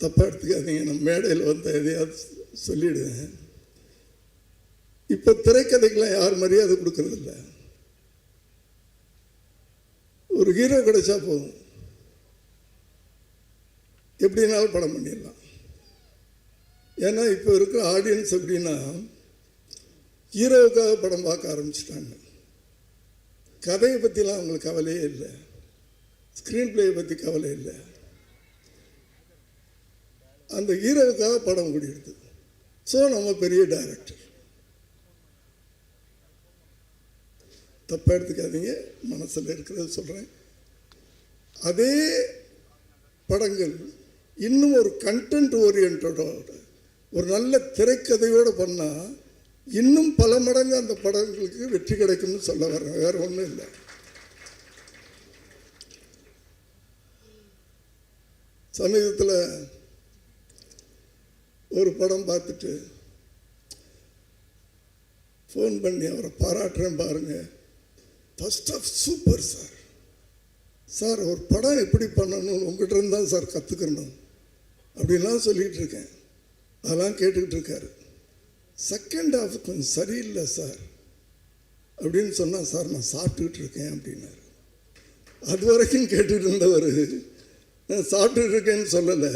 தப்பாக எடுத்துக்காதீங்க நான் மேடையில் வந்து எதையாவது சொல்லிவிடுவேன் இப்போ திரைக்கதைக்கெலாம் யார் மரியாதை கொடுக்கறதில்ல? ஒரு ஹீரோ கிடைச்சா போதும். எப்படினாலும் படம் பண்ணிடலாம். ஏன்னா இப்போ இருக்கிற ஆடியன்ஸ் எப்படின்னா ஹீரோவுக்காக படம் பார்க்க ஆரம்பிச்சிட்டாங்க. கதையை பற்றிலாம் அவங்களுக்கு கவலையே இல்லை. ஸ்க்ரீன் பிளேயை பற்றி கவலை இல்லை. அந்த ஹீரோவுக்காக படம் முடியுது ஸோ நம்ம பெரிய டைரக்டர் தப்பாக எடுத்துக்காதீங்க. மனசில் இருக்கிறத சொல்கிறேன் அதே படங்கள் இன்னும் ஒரு கண்டென்ட் ஓரியன்டோட ஒரு நல்ல திரைக்கதையோடு பண்ணால் இன்னும் பல மடங்கு அந்த படங்களுக்கு வெற்றி கிடைக்கும்னு சொல்ல வர்றேன் வேறு ஒன்றும் இல்லை. சமீபத்தில் ஒரு படம் பார்த்துட்டு ஃபோன் பண்ணி அவரை பாராட்டுறேன் பாருங்கள் first half super sir sir ஒரு படம் எப்படி பண்ணணும்னு உங்கள்கிட்ட இருந்தால் தான் சார் கற்றுக்கணும் அப்படின்லாம் சொல்லிகிட்டு இருக்கேன். அதெல்லாம் கேட்டுக்கிட்டு இருக்காரு. செகண்ட் ஹாஃப் கொஞ்சம் சரியில்லை சார் அப்படின்னு சொன்னால் சார் நான் சாப்பிட்டுக்கிட்டு இருக்கேன் அப்படின்னாரு. அது வரைக்கும் கேட்டுட்டு இருந்தவர் நான் சாப்பிட்டுட்டு இருக்கேன்னு சொல்லலை.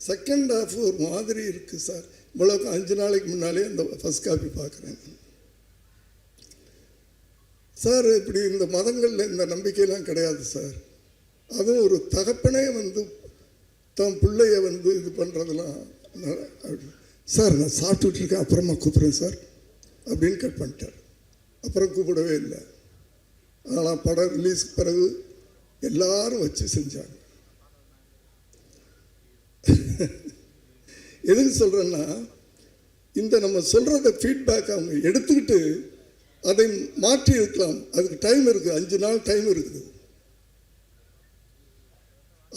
செகண்ட் ஹாஃப் ஒரு மாதிரி இருக்குது சார் இவ்வளோ அஞ்சு நாளைக்கு முன்னாலே அந்த ஃபஸ்ட் காப்பி பார்க்குறேன். சார் இப்படி இந்த மதங்களில் இந்த நம்பிக்கையெல்லாம் கிடையாது சார் அதுவும் ஒரு தகப்பனே வந்து தன் பிள்ளைய வந்து இது பண்ணுறதெல்லாம் சார் நான் சாப்பிட்டுட்ருக்கேன் அப்புறமா கூப்பிட்றேன் சார் அப்படின்னு கட் பண்ணிட்டார். அப்புறம் கூப்பிடவே இல்லை. ஆனால் படம் ரிலீஸ்க்கு பிறகு எல்லாரும் வச்சு செஞ்சாங்க. எதுக்கு சொல்கிறேன்னா இந்த நம்ம சொல்கிறத ஃபீட்பேக் அவங்க எடுத்துக்கிட்டு அதை மாற்றி இருக்கலாம். அதுக்கு டைம் இருக்குது அஞ்சு நாள் டைம் இருக்குது.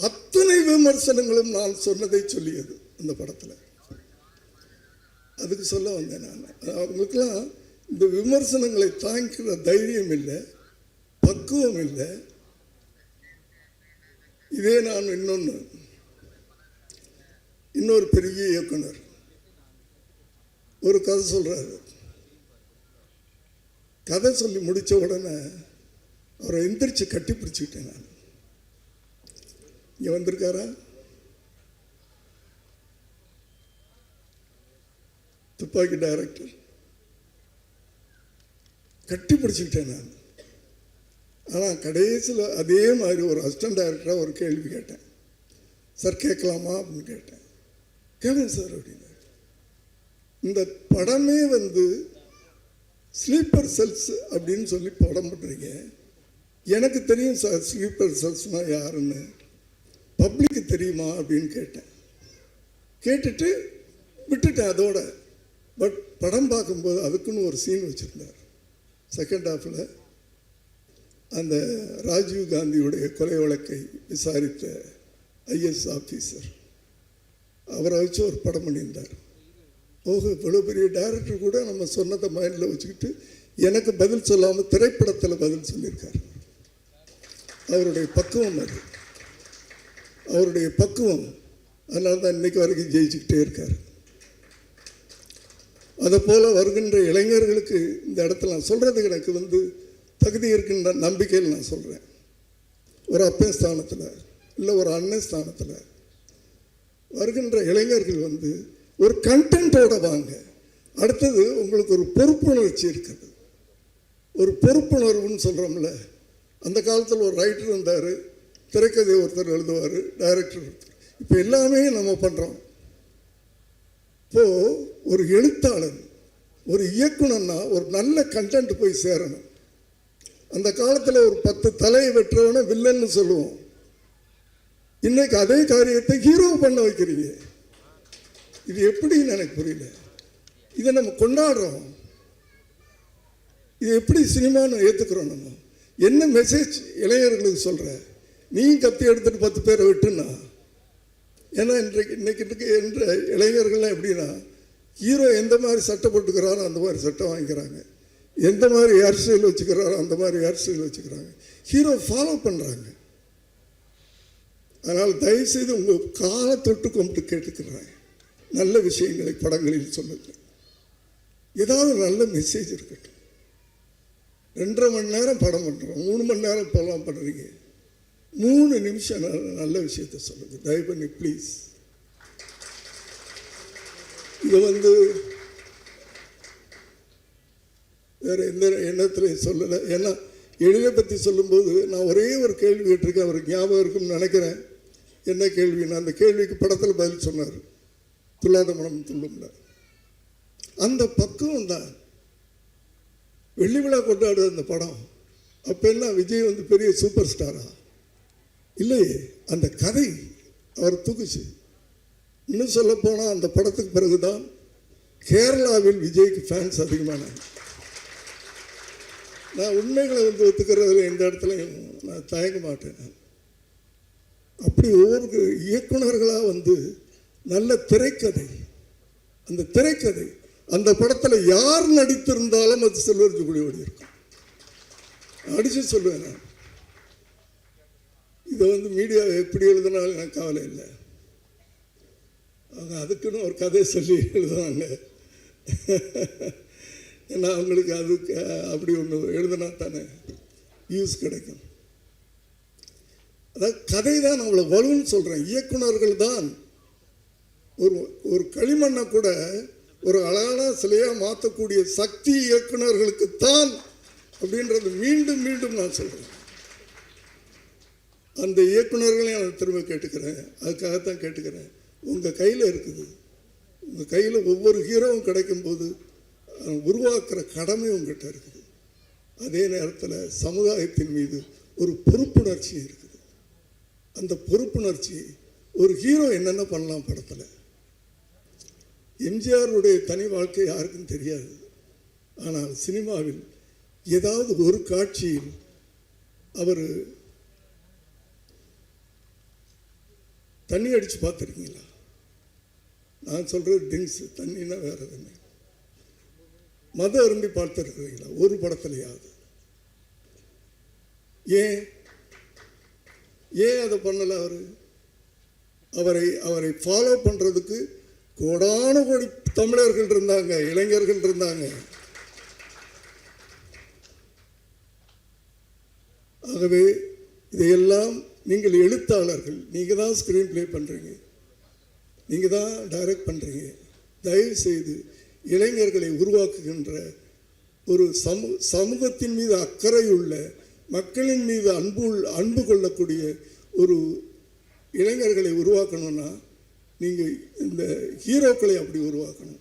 அத்தனை விமர்சனங்களும் நான் சொன்னதை சொல்லியது அந்த படத்தில். அதுக்கு சொல்ல வந்தேன் நான். அவங்களுக்கெல்லாம் இந்த விமர்சனங்களை தாங்கிக்கிற தைரியம் இல்லை பக்குவம் இல்லை. இதே நான் இன்னொன்று இன்னொரு பெரிய இயக்குனர். ஒரு கதை சொல்கிறாரு கதை சொல்லி முடித்த உடனே அவரை எந்திரிச்சு கட்டி பிடிச்சிக்கிட்டேன் நான். இங்கே வந்திருக்காரா? துப்பாக்கி டைரக்டர் கட்டி பிடிச்சிக்கிட்டேன் நான். ஆனால் கடைசியில் அதே மாதிரி ஒரு அசிஸ்டன்ட் டைரக்டராக ஒரு கேள்வி கேட்டேன். சார் கேட்கலாமா? அப்படின்னு கேட்டேன். கேளுங்க சார் அப்படின்னு. இந்த படமே வந்து ஸ்லீப்பர் செல்ஸ் அப்படின்னு சொல்லி படம் பண்ணுறீங்க எனக்கு தெரியும் சார் ஸ்லீப்பர் செல்ஸ்னால் யாருன்னு. பப்ளிக்கு தெரியுமா அப்படின்னு கேட்டேன். கேட்டுட்டு விட்டுட்டேன் அதோட. பட் படம் பார்க்கும்போது அதுக்குன்னு ஒரு சீன் வச்சுருந்தார். செகண்ட் ஹாஃபில் அந்த ராஜீவ் காந்தியுடைய கொலை வழக்கை விசாரித்த ஐஎஸ் ஆஃபீஸர் அவரை வச்சு ஒரு படம் பண்ணியிருந்தார். ஓஹோ இவ்வளோ பெரிய டைரக்டர் கூட நம்ம சொன்னதை மைண்டில் வச்சுக்கிட்டு எனக்கு பதில் சொல்லாமல் திரைப்படத்தில் பதில் சொல்லியிருக்கார். அவருடைய பக்குவம் அது. அவருடைய பக்குவம். அதனால தான் இன்னைக்கு வரைக்கும் ஜெயிச்சுக்கிட்டே இருக்கார். அதை போல் வருகின்ற இளைஞர்களுக்கு இந்த இடத்துல நான் சொல்கிறதுக்கு எனக்கு வந்து தகுதி இருக்குன்ற நம்பிக்கையில் நான் சொல்கிறேன் ஒரு அப்பன் ஸ்தானத்தில் இல்லை ஒரு அண்ணன் ஸ்தானத்தில் வருகின்ற இளைஞர்கள் வந்து ஒரு கண்டென்ட்டோட வாங்க. அடுத்தது உங்களுக்கு ஒரு பொறுப்புணர்ச்சி இருக்குது ஒரு பொறுப்புணர்வுன்னு சொல்கிறோம்ல அந்த காலத்தில் ஒரு ரைட்டர் இருந்தார் திரைக்கதை ஒருத்தர் எழுதுவார் டைரக்டர் ஒருத்தர். இப்போ எல்லாமே நம்ம பண்ணுறோம் இப்போது ஒரு எழுத்தாளன் ஒரு இயக்குனர்னா ஒரு நல்ல கண்டென்ட் போய் சேரணும். அந்த காலத்தில் ஒரு பத்து தலையை வெற்றவனை வில்லன்னு சொல்லுவோம். இன்னைக்கு அதே காரியத்தை ஹீரோ பண்ண வைக்கிறீங்க. இது எப்படின்னு எனக்கு புரியல. இதை நம்ம கொண்டாடுறோம். இது எப்படி சினிமான்னு ஏற்றுக்கிறோம் நம்ம. என்ன மெசேஜ் இளைஞர்களுக்கு சொல்கிற நீ கத்தி எடுத்துட்டு பத்து பேரை விட்டுன்னா ஏன்னா இன்றைக்கு இன்னைக்கு இன்றைக்கு என்ற இளைஞர்கள்லாம் எப்படின்னா ஹீரோ எந்த மாதிரி சட்டை போட்டுக்கிறாரோ அந்த மாதிரி சட்டை வாங்கிக்கிறாங்க. எந்த மாதிரி ஹேர் ஸ்டைல் வச்சுக்கிறாரோ அந்த மாதிரி ஹேர் ஸ்டைல் வச்சுக்கிறாங்க. ஹீரோ ஃபாலோ பண்ணுறாங்க அதனால் தயவுசெய்து உங்கள் காலை தொட்டு கும்பிட்டு கேட்டுக்கிறேன் நல்ல விஷயங்களை படங்களில் சொல்லுங்கள். ஏதாவது நல்ல மெசேஜ் இருக்கட்டும். ரெண்டரை மணி நேரம் படம் பண்ணுறோம். மூணு மணி நேரம் படம் பண்ணுறீங்க. மூணு நிமிஷம் நல்ல- நல்ல விஷயத்த சொல்லுங்க. தயவு பண்ணி ப்ளீஸ் இது வந்து வேறு எந்த எண்ணத்துலையும் சொல்லலை. ஏன்னா எழிலை பற்றி சொல்லும்போது நான் ஒரே ஒரு கேள்வி கேட்டிருக்கேன். அவருக்கு ஞாபகம் இருக்கும்னு நினைக்கிறேன். என்ன கேள்வின்னு அந்த கேள்விக்கு படத்தில் பதில் சொன்னார். துல்லாத மனம் துள்ளும்ல அந்த பக்குவம் தான். வெள்ளி விழா கொண்டாடுற அந்த படம் அப்பெல்லாம் விஜய் வந்து பெரிய சூப்பர் ஸ்டாரா? இல்லையே அந்த கதை அவர் தூக்குச்சு. இன்னும் சொல்ல போனால் அந்த படத்துக்கு பிறகுதான் கேரளாவில் விஜய்க்கு ஃபேன்ஸ் அதிகமானாங்க நான் உண்மைகளை வந்து ஒத்துக்கிறதுல எந்த இடத்துலையும் நான் தயங்க மாட்டேன். அப்படி ஒவ்வொரு இயக்குநர்களாக வந்து நல்ல திரைக்கதை. அந்த திரைக்கதை அந்த படத்தில் யார் நடித்திருந்தாலும் அது செல்வர் ஜுகுடி ஓடி இருக்கும். அடிச்சு சொல்லுவேன் நான். இதை வந்து மீடியா எப்படி எழுதினாலும் எனக்கு கவலை இல்லை. அவங்க அதுக்குன்னு ஒரு கதை சொல்லி எழுதுவாங்க ஏன்னா அவங்களுக்கு அதுக்கு அப்படி ஒன்று எழுதுனா தானே யூஸ் கிடைக்கும். அதாவது கதை தான் நம்மளை வலுன்னு சொல்கிறேன் இயக்குனர்கள் தான் ஒரு ஒரு களிமண்ணை கூட ஒரு அழகான சிலையாக மாற்றக்கூடிய சக்தி இயக்குனர்களுக்கு தான் அப்படின்றது மீண்டும் மீண்டும் நான் சொல்கிறேன் அந்த இயக்குனர்களையும் நான் திரும்ப கேட்டுக்கிறேன். அதுக்காகத்தான் கேட்டுக்கிறேன். உங்கள் கையில் இருக்குது. உங்கள் கையில் ஒவ்வொரு ஹீரோவும் கிடைக்கும்போது உருவாக்குற கடமை உங்கள்கிட்ட இருக்குது. அதே நேரத்தில் சமுதாயத்தின் மீது ஒரு பொறுப்புணர்ச்சி இருக்குது. அந்த பொறுப்புணர்ச்சி ஒரு ஹீரோ என்னென்ன பண்ணலாம் படத்தில்? எம்ஜிஆருடைய தனி வாழ்க்கை யாருக்கும் தெரியாது. ஆனால் சினிமாவில் ஏதாவது ஒரு காட்சியில் அவர் தண்ணி அடித்து பார்த்துருக்கீங்களா? நான் சொல்கிறது ட்ரிங்க்ஸ் தண்ணின்னா வேற தண்ணி மத அரும்பி பார்த்துருக்குறீங்களா? ஒரு படத்துலையாவது. ஏன்? ஏன் அதை பண்ணலை அவர்? அவரை அவரை ஃபாலோ பண்ணுறதுக்கு கோடான கோடி தமிழர்கள் இருந்தாங்க இளைஞர்கள் இருந்தாங்க. ஆகவே இதையெல்லாம் நீங்கள் எழுத்தாளர்கள் நீங்கள் தான் ஸ்க்ரீன் ப்ளே பண்ணுறீங்க நீங்கள் தான் டைரக்ட் பண்ணுறீங்க தயவு செய்து இளைஞர்களை உருவாக்குகின்ற ஒரு சமூ சமூகத்தின் மீது அக்கறை உள்ள மக்களின் மீது அன்பு அன்பு கொள்ளக்கூடிய ஒரு இளைஞர்களை உருவாக்கணும்னா நீங்கள் இந்த ஹீரோக்களை அப்படி உருவாக்கணும்.